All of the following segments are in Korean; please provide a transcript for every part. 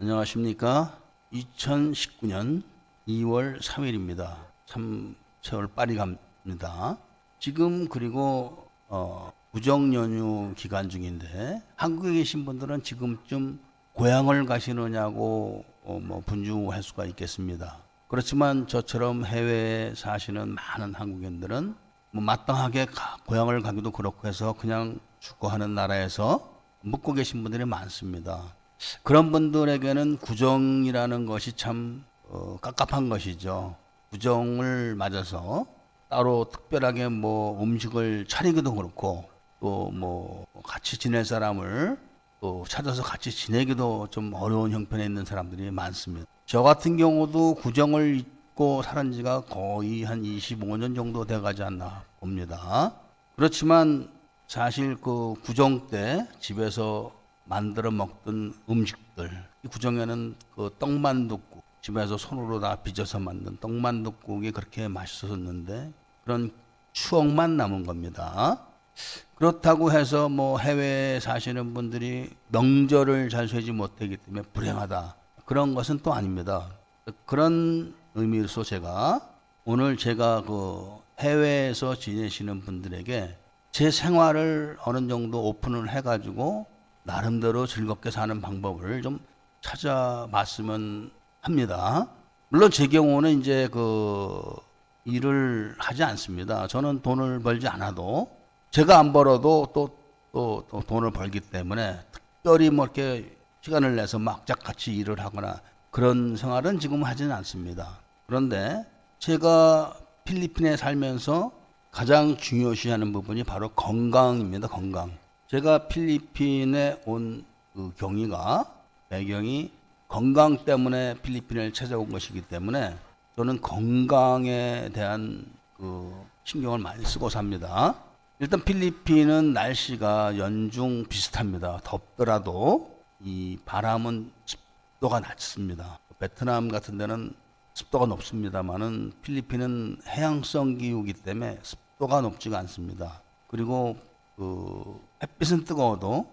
안녕하십니까. 2019년 2월 3일입니다. 참 세월 빨리 갑니다. 지금 그리고 어, 구정 연휴 기간 중인데 한국에 계신 분들은 지금쯤 고향을 가시느냐고 어, 뭐 분주할 수가 있겠습니다. 그렇지만 저처럼 해외에 사시는 많은 한국인들은 뭐 마땅하게 가- 고향을 가기도 그렇고 해서 그냥 주거하는 나라에서 묵고 계신 분들이 많습니다. 그런 분들에게는 구정이라는 것이 참 어, 깝깝한 것이죠. 구정을 맞아서 따로 특별하게 뭐 음식을 차리기도 그렇고 또 뭐 같이 지낼 사람을 또 찾아서 같이 지내기도 좀 어려운 형편에 있는 사람들이 많습니다. 저 같은 경우도 구정을 잊고 살은 지가 거의 한 25년 정도 돼가지 않나 봅니다. 그렇지만 사실 그 구정 때 집에서 만들어 먹던 음식들 이 구정에는 그 떡만둣국 집에서 손으로 다 빚어서 만든 떡만둣국이 그렇게 맛있었는데 그런 추억만 남은 겁니다. 그렇다고 해서 뭐 해외에 사시는 분들이 명절을 잘 쇠지 못하기 때문에 불행하다. 그런 것은 또 아닙니다. 그런 의미로서 제가 오늘 제가 그 해외에서 지내시는 분들에게 제 생활을 어느 정도 오픈을 해가지고 나름대로 즐겁게 사는 방법을 좀 찾아봤으면 합니다. 물론 제 경우는 이제 그 일을 하지 않습니다. 저는 돈을 벌지 않아도 제가 안 벌어도 또, 또, 또 돈을 벌기 때문에 특별히 뭐 이렇게 시간을 내서 막짝같이 일을 하거나 그런 생활은 지금 하지는 않습니다. 그런데 제가 필리핀에 살면서 가장 중요시하는 부분이 바로 건강입니다. 건강. 제가 필리핀에 온 그 경위가 배경이 건강 때문에 필리핀을 찾아온 것이기 때문에 저는 건강에 대한 그 신경을 많이 쓰고 삽니다. 일단 필리핀은 날씨가 연중 비슷합니다. 덥더라도 이 바람은 습도가 낮습니다. 베트남 같은 데는 습도가 높습니다만은 필리핀은 해양성 기후이기 때문에 습도가 높지가 않습니다. 그리고 그 햇빛은 뜨거워도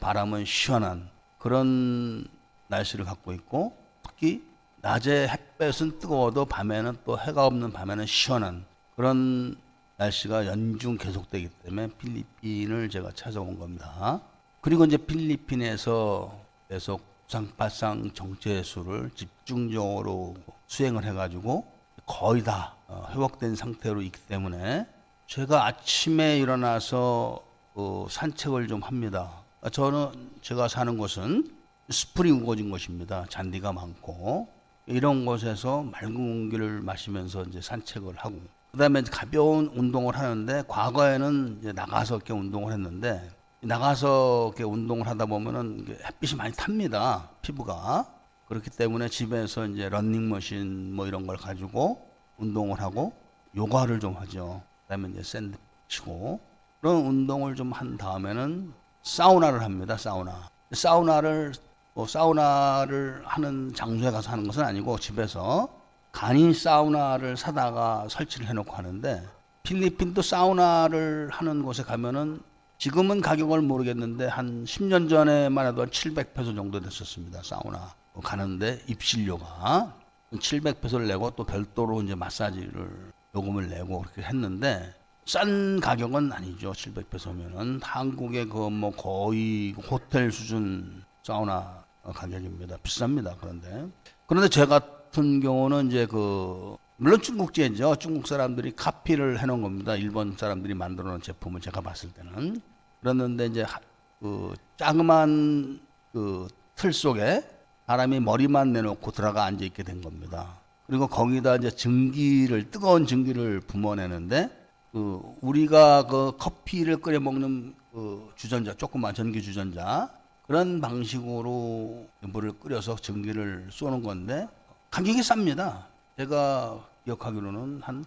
바람은 시원한 그런 날씨를 갖고 있고 특히 낮에 햇볕은 뜨거워도 밤에는 또 해가 없는 밤에는 시원한 그런 날씨가 연중 계속되기 때문에 필리핀을 제가 찾아온 겁니다. 그리고 이제 필리핀에서 계속 상파상 정체수를 집중적으로 수행을 해가지고 거의 다 어, 회복된 상태로 있기 때문에 제가 아침에 일어나서 어, 산책을 좀 합니다. 저는 제가 사는 곳은 숲이 우거진 곳입니다. 잔디가 많고 이런 곳에서 맑은 공기를 마시면서 이제 산책을 하고 그다음에 가벼운 운동을 하는데 과거에는 나가서 이렇게 운동을 했는데 나가서 이렇게 운동을 하다 보면은 햇빛이 많이 탑니다. 피부가 그렇기 때문에 집에서 이제 런닝머신 뭐 이런 걸 가지고 운동을 하고 요가를 좀 하죠. 그다음에 이제 샌드 치고 운동을 좀 한 다음에는 사우나를 합니다. 사우나. 사우나를 뭐 사우나를 하는 장소에 가서 하는 것은 아니고 집에서 간이 사우나를 사다가 설치를 해놓고 하는데 필리핀도 사우나를 하는 곳에 가면은 지금은 가격을 모르겠는데 한 10년 전에만 해도 한 700페소 정도 됐었습니다. 사우나 가는데 입실료가 700페소를 내고 또 별도로 이제 마사지를 요금을 내고 그렇게 했는데 싼 가격은 아니죠. 700페소면은 한국의 그 뭐 거의 호텔 수준 사우나 가격입니다. 비쌉니다. 그런데 그런데 제 같은 경우는 이제 그 물론 중국제죠. 중국 사람들이 카피를 해놓은 겁니다. 일본 사람들이 만들어 놓은 제품을 제가 봤을 때는 그랬는데 이제 하- 그 자그만 그틀 속에 사람이 머리만 내놓고 들어가 앉아 있게 된 겁니다. 그리고 거기다 이제 증기를 뜨거운 증기를 뿜어내는데 그 우리가 그 커피를 끓여 먹는 그 주전자 조그만 전기 주전자 그런 방식으로 물을 끓여서 전기를 쏘는 건데 가격이 쌉니다. 제가 기억하기로는 한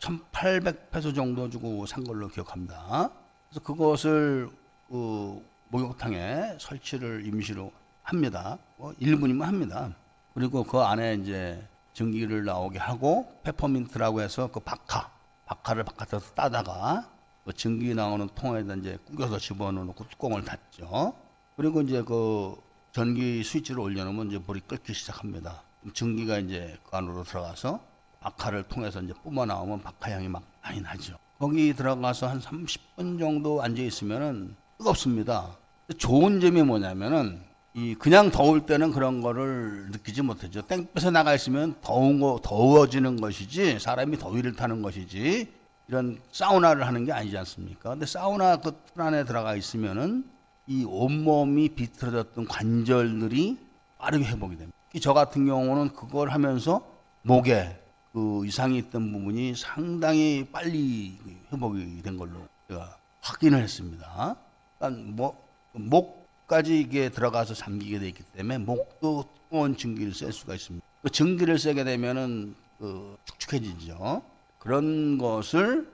1,800페소 정도 주고 산 걸로 기억합니다. 그래서 그것을 그 목욕탕에 설치를 임시로 합니다. 뭐 1분이면 합니다. 그리고 그 안에 이제 전기를 나오게 하고 페퍼민트라고 해서 그 박하, 박하를 바깥에서 따다가 그 전기 나오는 통에다 이제 꾸겨서 집어넣고 뚜껑을 닫죠. 그리고 이제 그 전기 스위치를 올려놓으면 이제 불이 끓기 시작합니다. 전기가 이제 그 안으로 들어가서 박하를 통해서 이제 뿜어 나오면 박하향이 막 많이 나죠. 거기 들어가서 한 30분 정도 앉아 있으면은 뜨겁습니다. 좋은 점이 뭐냐면은 이 그냥 더울 때는 그런 거를 느끼지 못하죠. 땡볕에 나가 있으면 더운 거 더워지는 것이지 사람이 더위를 타는 것이지 이런 사우나를 하는 게 아니지 않습니까? 근데 사우나 그틀 안에 들어가 있으면은 이 온몸이 비틀어졌던 관절들이 빠르게 회복이 됩니다. 저 같은 경우는 그걸 하면서 목에 그 이상이 있던 부분이 상당히 빨리 회복이 된 걸로 제가 확인을 했습니다. 그러니까 뭐, 목 까지 이게 들어가서 잠기게 돼 있기 때문에 목도 뜨거운 증기를 쐴 수가 있습니다. 그 증기를 쐬게 되면은 그 축축해지죠. 그런 것을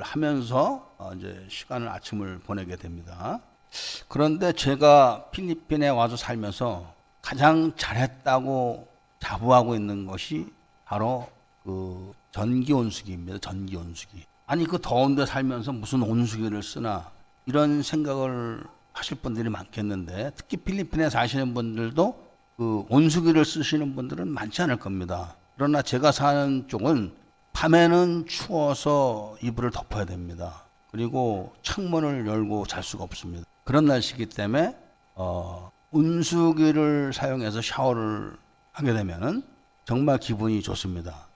하면서 어, 이제 시간을 아침을 보내게 됩니다. 그런데 제가 필리핀에 와서 살면서 가장 잘했다고 자부하고 있는 것이 바로 그 전기 온수기입니다. 전기 온수기. 아니 그 더운데 살면서 무슨 온수기를 쓰나 이런 생각을 하실 분들이 많겠는데 특히 필리핀에 사시는 분들도 그 온수기를 쓰시는 분들은 많지 않을 겁니다. 그러나 제가 사는 쪽은 밤에는 추워서 이불을 덮어야 됩니다. 그리고 창문을 열고 잘 수가 없습니다. 그런 날씨이기 때문에 어, 온수기를 사용해서 샤워를 하게 되면은 정말 기분이 좋습니다.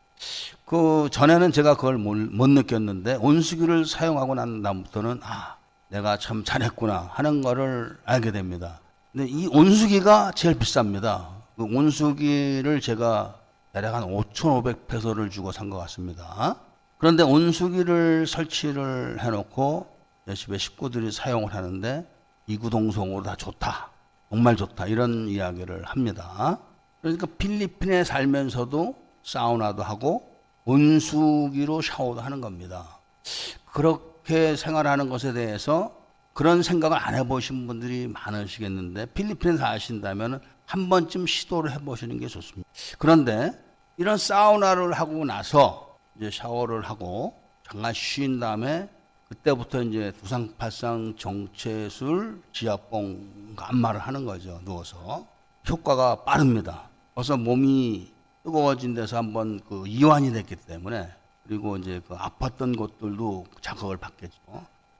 그 전에는 제가 그걸 못, 못 느꼈는데 온수기를 사용하고 난 다음부터는 아 내가 참 잘했구나 하는 거를 알게 됩니다. 근데 이 온수기가 제일 비쌉니다. 그 온수기를 제가 대략 한 5,500페소를 주고 산 것 같습니다. 그런데 온수기를 설치를 해놓고 내 집에 식구들이 사용을 하는데 이구동성으로 다 좋다. 정말 좋다. 이런 이야기를 합니다. 그러니까 필리핀에 살면서도 사우나도 하고 온수기로 샤워도 하는 겁니다. 그렇게 생활하는 것에 대해서 그런 생각을 안 해보신 분들이 많으시겠는데 필리핀에 사신다면 한 번쯤 시도를 해보시는 게 좋습니다. 그런데 이런 사우나를 하고 나서 이제 샤워를 하고 잠깐 쉰 다음에 그때부터 이제 두상팔상 정체술 지압봉 안마를 하는 거죠 누워서 효과가 빠릅니다. 벌써 몸이 뜨거워진 데서 한번 그 이완이 됐기 때문에 그리고 이제 그 아팠던 곳들도 자극을 받겠죠.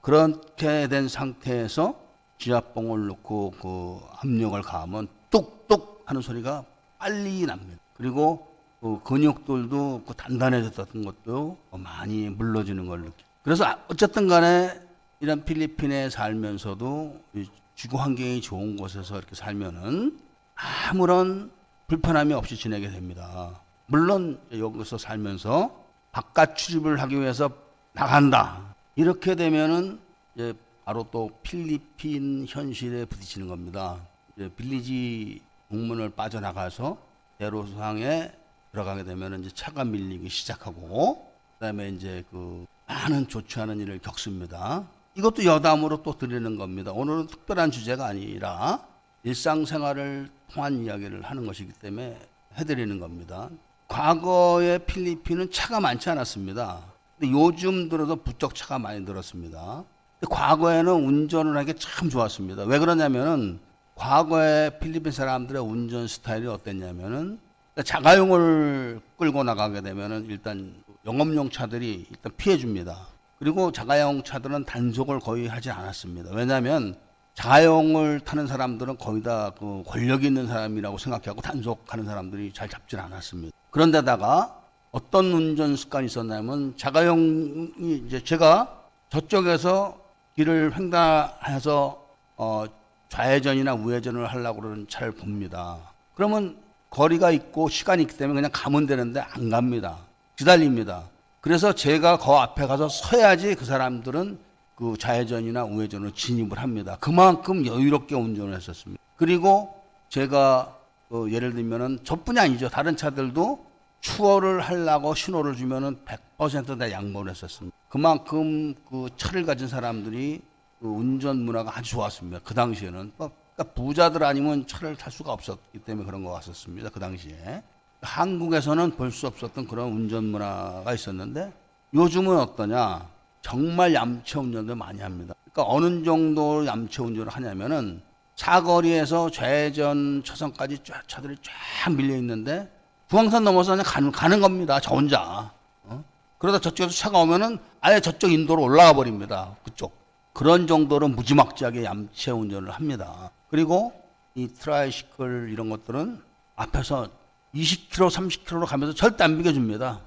그렇게 된 상태에서 지압봉을 넣고 그 압력을 가하면 뚝뚝 하는 소리가 빨리 납니다. 그리고 그 근육들도 그 단단해졌던 것도 많이 물러지는 걸 느끼고. 그래서 아- 어쨌든 간에 이런 필리핀에 살면서도 이 지구 환경이 좋은 곳에서 이렇게 살면은 아무런 불편함이 없이 지내게 됩니다. 물론 여기서 살면서 바깥 출입을 하기 위해서 나간다. 이렇게 되면은 이제 바로 또 필리핀 현실에 부딪히는 겁니다. 이제 빌리지 공문을 빠져나가서 대로상에 들어가게 되면 이제 차가 밀리기 시작하고 그다음에 이제 그 많은 않은 일을 겪습니다. 이것도 여담으로 또 드리는 겁니다. 오늘은 특별한 주제가 아니라 일상생활을 통한 이야기를 하는 것이기 때문에 해드리는 겁니다. 과거에 필리핀은 차가 많지 않았습니다. 근데 요즘 들어서 부쩍 차가 많이 늘었습니다. 과거에는 운전을 하기 참 좋았습니다. 왜 그러냐면은 과거에 필리핀 사람들의 운전 스타일이 어땠냐면은 자가용을 끌고 나가게 되면은 일단 영업용 차들이 일단 피해 줍니다. 그리고 자가용 차들은 단속을 거의 하지 않았습니다. 왜냐하면 자가용을 타는 사람들은 거의 다 그 권력 있는 사람이라고 생각하고 단속하는 사람들이 잘 잡질 않았습니다. 그런데다가 어떤 운전 습관이 있었냐면 자가용이 이제 제가 저쪽에서 길을 횡단해서 어 좌회전이나 우회전을 하려고 그러는 차를 봅니다. 그러면 거리가 있고 시간이 있기 때문에 그냥 가면 되는데 안 갑니다. 기다립니다. 그래서 제가 그 앞에 가서 서야지 그 사람들은 그 좌회전이나 우회전으로 진입을 합니다. 그만큼 여유롭게 운전을 했었습니다. 그리고 제가 그 예를 들면은 저뿐이 아니죠. 다른 차들도 추월을 하려고 신호를 주면은 100%다 양보를 했었습니다. 그만큼 그 차를 가진 사람들이 그 운전 문화가 아주 좋았습니다. 그 당시에는 그러니까 부자들 아니면 차를 탈 수가 없었기 때문에 그런 것 같았습니다. 그 당시에 한국에서는 볼 수 없었던 그런 운전 문화가 있었는데 요즘은 어떠냐? 정말 얌체 운전을 많이 합니다. 그러니까 어느 정도 얌체 운전을 하냐면은 사거리에서 좌회전 차선까지 쫙 차들이 쫙 밀려 있는데 중앙선 넘어서 그냥 가는, 가는 겁니다. 저 혼자. 어? 그러다 저쪽에서 차가 오면은 아예 저쪽 인도로 올라가 버립니다. 그쪽. 그런 정도로 무지막지하게 얌체 운전을 합니다. 그리고 이 트라이시클 이런 것들은 앞에서 20km, 30km로 가면서 절대 안 비켜줍니다.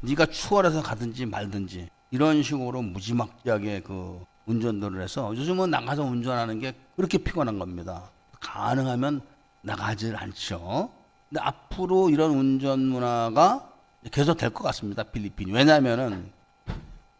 네가 추월해서 가든지 말든지 이런 식으로 무지막지하게 그 운전들을 해서 요즘은 나가서 운전하는 게 그렇게 피곤한 겁니다. 가능하면 나가질 않죠. 근데 앞으로 이런 운전 문화가 계속 될 것 같습니다. 필리핀이. 왜냐하면은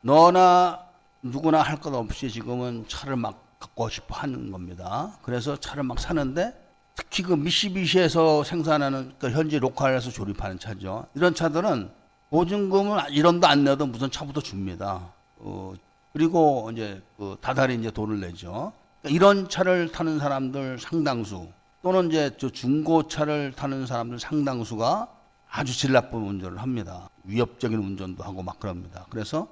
너나 누구나 할 것 없이 지금은 차를 막 갖고 싶어 하는 겁니다. 그래서 차를 막 사는데 특히 그 미시비시에서 생산하는 그 현지 로컬에서 조립하는 차죠. 이런 차들은 보증금을 1원도 안 내도 무슨 차부터 줍니다. 어, 그리고 이제 그 다달이 이제 돈을 내죠. 그러니까 이런 차를 타는 사람들 상당수 또는 이제 저 중고차를 타는 사람들 상당수가 아주 질 나쁜 운전을 합니다. 위협적인 운전도 하고 막 그럽니다. 그래서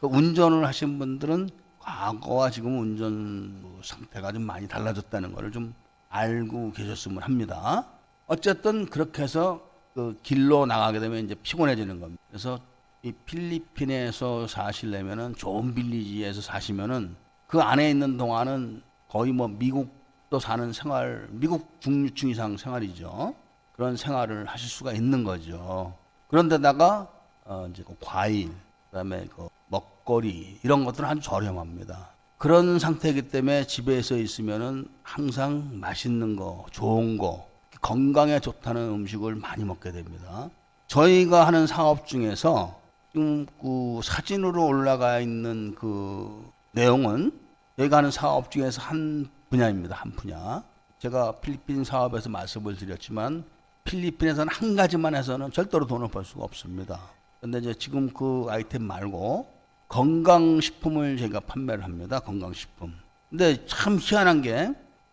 그 운전을 하신 분들은 과거와 지금 운전 상태가 좀 많이 달라졌다는 것을 좀 알고 계셨으면 합니다. 어쨌든 그렇게 해서 그 길로 나가게 되면 이제 피곤해지는 겁니다. 그래서 이 필리핀에서 사시려면은 좋은 빌리지에서 사시면은 그 안에 있는 동안은 거의 뭐 미국도 사는 생활, 미국 중류층 이상 생활이죠. 그런 생활을 하실 수가 있는 거죠. 그런데다가 어 이제 그 과일, 그다음에 그 먹거리 이런 것들은 아주 저렴합니다. 그런 상태이기 때문에 집에서 있으면은 항상 맛있는 거, 좋은 거, 건강에 좋다는 음식을 많이 먹게 됩니다. 저희가 하는 사업 중에서 지금 그 사진으로 올라가 있는 그 내용은 저희가 하는 사업 중에서 한 분야입니다. 한 분야. 제가 필리핀 사업에서 말씀을 드렸지만 필리핀에서는 한 가지만 해서는 절대로 돈을 벌 수가 없습니다. 근데 이제 지금 그 아이템 말고 건강식품을 제가 판매를 합니다. 건강식품. 근데 참 희한한 게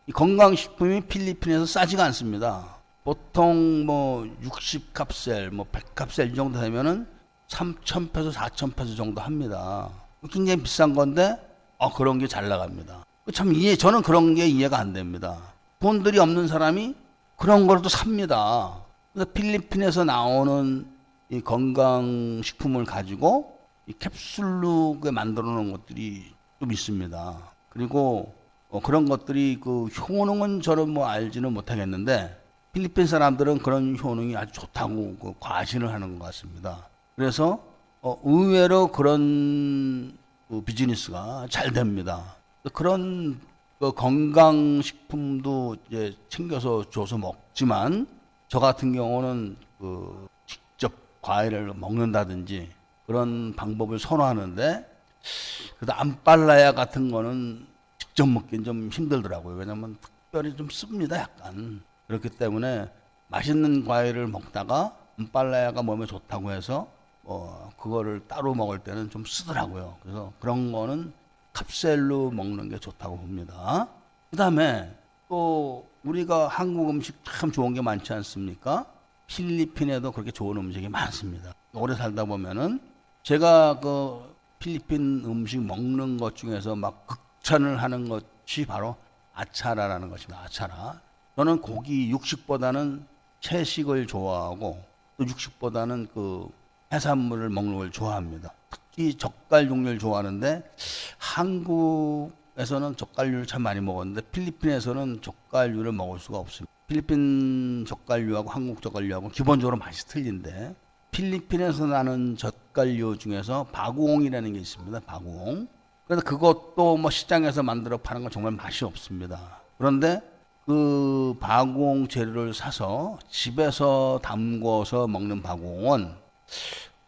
이 건강식품이 필리핀에서 싸지가 않습니다. 보통 뭐 60값셀, 뭐 100값셀 이 정도 되면은 3,000페소, 4,000페소 정도 합니다. 굉장히 비싼 건데 어, 그런 게 잘 나갑니다. 참 이해 저는 그런 게 이해가 안 됩니다. 돈들이 없는 사람이 그런 걸 또 삽니다. 그래서 필리핀에서 나오는 이 건강식품을 가지고 이 캡슐로 만들어 놓은 것들이 좀 있습니다. 그리고 어, 그런 것들이 그 효능은 저는 뭐 알지는 못하겠는데 필리핀 사람들은 그런 효능이 아주 좋다고 그 과신을 하는 것 같습니다. 그래서 어, 의외로 그런 그 비즈니스가 잘 됩니다. 그런 그 건강식품도 이제 챙겨서 줘서 먹지만 저 같은 경우는 그 직접 과일을 먹는다든지 그런 방법을 선호하는데 그래도 안빨라야 같은 거는 직접 먹기는 좀 힘들더라고요. 왜냐면 특별히 좀 씁니다, 약간. 그렇기 때문에 맛있는 과일을 먹다가 안빨라야가 몸에 좋다고 해서 어 그거를 따로 먹을 때는 좀 쓰더라고요. 그래서 그런 거는 캡셀로 먹는 게 좋다고 봅니다. 그 다음에 또 우리가 한국 음식 참 좋은 게 많지 않습니까? 필리핀에도 그렇게 좋은 음식이 많습니다. 오래 살다 보면은 제가 그 필리핀 음식 먹는 것 중에서 막 극찬을 하는 것이 바로 아차라라는 것입니다. 아차라. 저는 고기 육식보다는 채식을 좋아하고 또 육식보다는 그 해산물을 먹는 걸 좋아합니다. 특히 젓갈 종류를 좋아하는데 한국에서는 젓갈류를 참 많이 먹었는데 필리핀에서는 젓갈류를 먹을 수가 없습니다. 필리핀 젓갈류하고 한국 젓갈류하고 기본적으로 맛이 틀린데 필리핀에서 나는 젓갈류 중에서 바구옹이라는 게 있습니다. 바구옹. 그래서 그것도 뭐 시장에서 만들어 파는 건 정말 맛이 없습니다. 그런데 그 바구옹 재료를 사서 집에서 담궈서 먹는 바구옹은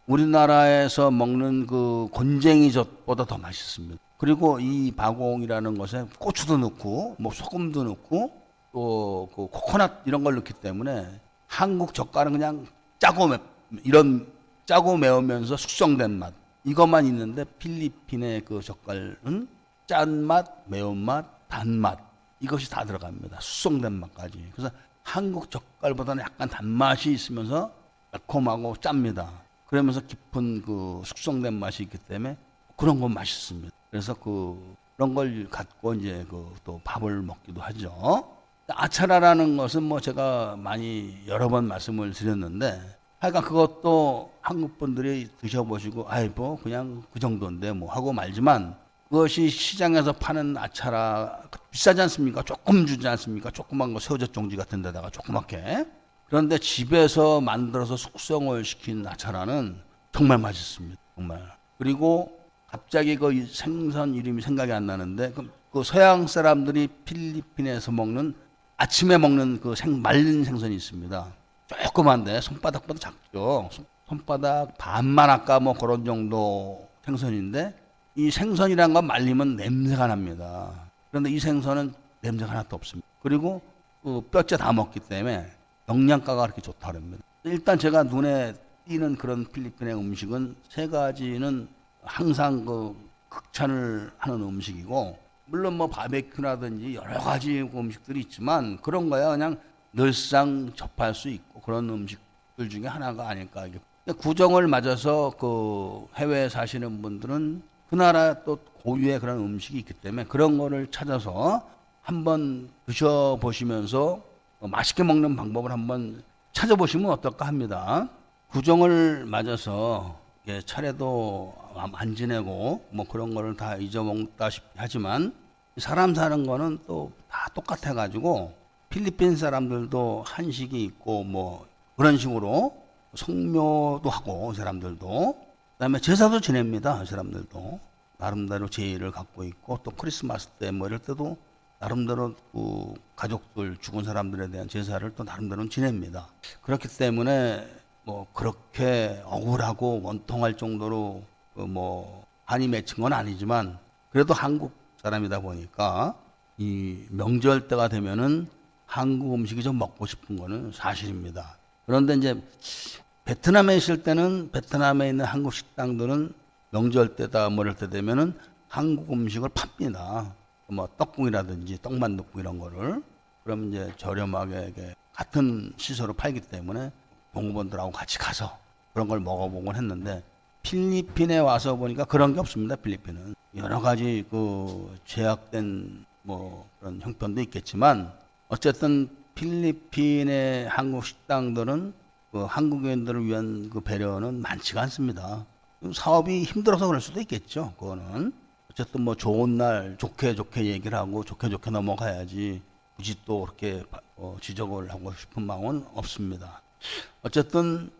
우리나라에서 먹는 그 곤쟁이젓보다 더 맛있습니다. 그리고 이 바구옹이라는 것에 고추도 넣고 뭐 소금도 넣고 또 그 코코넛 이런 걸 넣기 때문에 한국 젓갈은 그냥 짜고 맵 이런 짜고 매우면서 숙성된 맛 이것만 있는데 필리핀의 그 젓갈은 짠맛, 매운맛, 단맛 이것이 다 들어갑니다. 숙성된 맛까지. 그래서 한국 젓갈보다는 약간 단맛이 있으면서 매콤하고 짭니다. 그러면서 깊은 그 숙성된 맛이 있기 때문에 그런 건 맛있습니다. 그래서 그 그런 걸 갖고 이제 그 또 밥을 먹기도 하죠. 아차라라는 것은 뭐 제가 많이 여러 번 말씀을 드렸는데 하여간 그것도 한국 분들이 드셔보시고 아이 뭐 그냥 그 정도인데 뭐 하고 말지만 그것이 시장에서 파는 아차라 비싸지 않습니까? 조금 주지 않습니까? 조그만 거 새우젓 종지 같은 데다가 조그맣게 그런데 집에서 만들어서 숙성을 시킨 아차라는 정말 맛있습니다. 정말. 그리고 갑자기 그이 생선 이름이 생각이 안 나는데 그, 그 서양 사람들이 필리핀에서 먹는 아침에 먹는 그 생, 말린 생선이 있습니다. 조그만데 손바닥보다 작죠. 손- 손바닥 반만 아까 뭐 그런 정도 생선인데 이 생선이란 건 말리면 냄새가 납니다. 그런데 이 생선은 냄새가 하나도 없습니다. 그리고 그 뼈째 다 먹기 때문에 영양가가 그렇게 좋다 그럽니다. 일단 제가 눈에 띄는 그런 필리핀의 음식은 세 가지는 항상 그 극찬을 하는 음식이고 물론 뭐 바베큐라든지 여러 가지 음식들이 있지만 그런 거야 그냥 늘상 접할 수 있고 그런 음식들 중에 하나가 아닐까 이게 구정을 맞아서 그 해외에 사시는 분들은 그 나라 또 고유의 그런 음식이 있기 때문에 그런 거를 찾아서 한번 드셔 보시면서 맛있게 먹는 방법을 한번 찾아보시면 어떨까 합니다. 구정을 맞아서 예, 차례도 안 지내고 뭐 그런 거를 다 잊어먹다시피 하지만 사람 사는 거는 또 다 똑같아 가지고 필리핀 사람들도 한식이 있고 뭐 그런 식으로 성묘도 하고 이 사람들도 그다음에 제사도 지냅니다. 이 사람들도 나름대로 제의를 갖고 있고 또 크리스마스 때 뭐 이럴 때도 나름대로 그 가족들 죽은 사람들에 대한 제사를 또 나름대로 지냅니다. 그렇기 때문에 뭐 그렇게 억울하고 원통할 정도로 그 뭐 한이 맺힌 건 아니지만 그래도 한국 사람이다 보니까 이 명절 때가 되면은 한국 음식이 좀 먹고 싶은 거는 사실입니다. 그런데 이제 베트남에 있을 때는 베트남에 있는 한국 식당들은 명절 때다 뭐 이럴 때 되면은 한국 음식을 팝니다. 뭐 떡국이라든지 떡만둣국 이런 거를 그럼 이제 저렴하게 같은 시설을 팔기 때문에 동호원들하고 같이 가서 그런 걸 먹어보곤 했는데 필리핀에 와서 보니까 그런 게 없습니다. 필리핀은 여러 가지 그 제약된 뭐 그런 형편도 있겠지만 어쨌든 필리핀의 한국 식당들은 그 한국인들을 위한 그 배려는 많지가 않습니다. 사업이 힘들어서 그럴 수도 있겠죠. 그거는 어쨌든 뭐 좋은 날 좋게 좋게 얘기를 하고 좋게 좋게 넘어가야지 굳이 또 그렇게 바- 어, 지적을 하고 싶은 마음은 없습니다. 어쨌든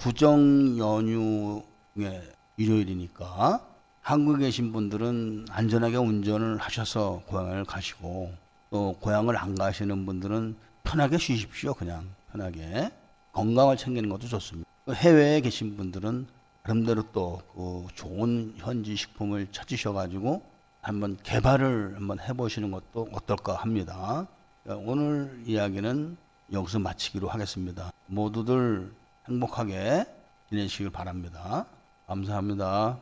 구정 연휴의 일요일이니까 한국에 계신 분들은 안전하게 운전을 하셔서 고향을 가시고 또 고향을 안 가시는 분들은 편하게 쉬십시오. 그냥 편하게 건강을 챙기는 것도 좋습니다. 또 해외에 계신 분들은 나름대로 또 그 좋은 현지 식품을 찾으셔가지고 한번 개발을 한번 해보시는 것도 어떨까 합니다. 오늘 이야기는 여기서 마치기로 하겠습니다. 모두들 행복하게 지내시길 바랍니다. 감사합니다.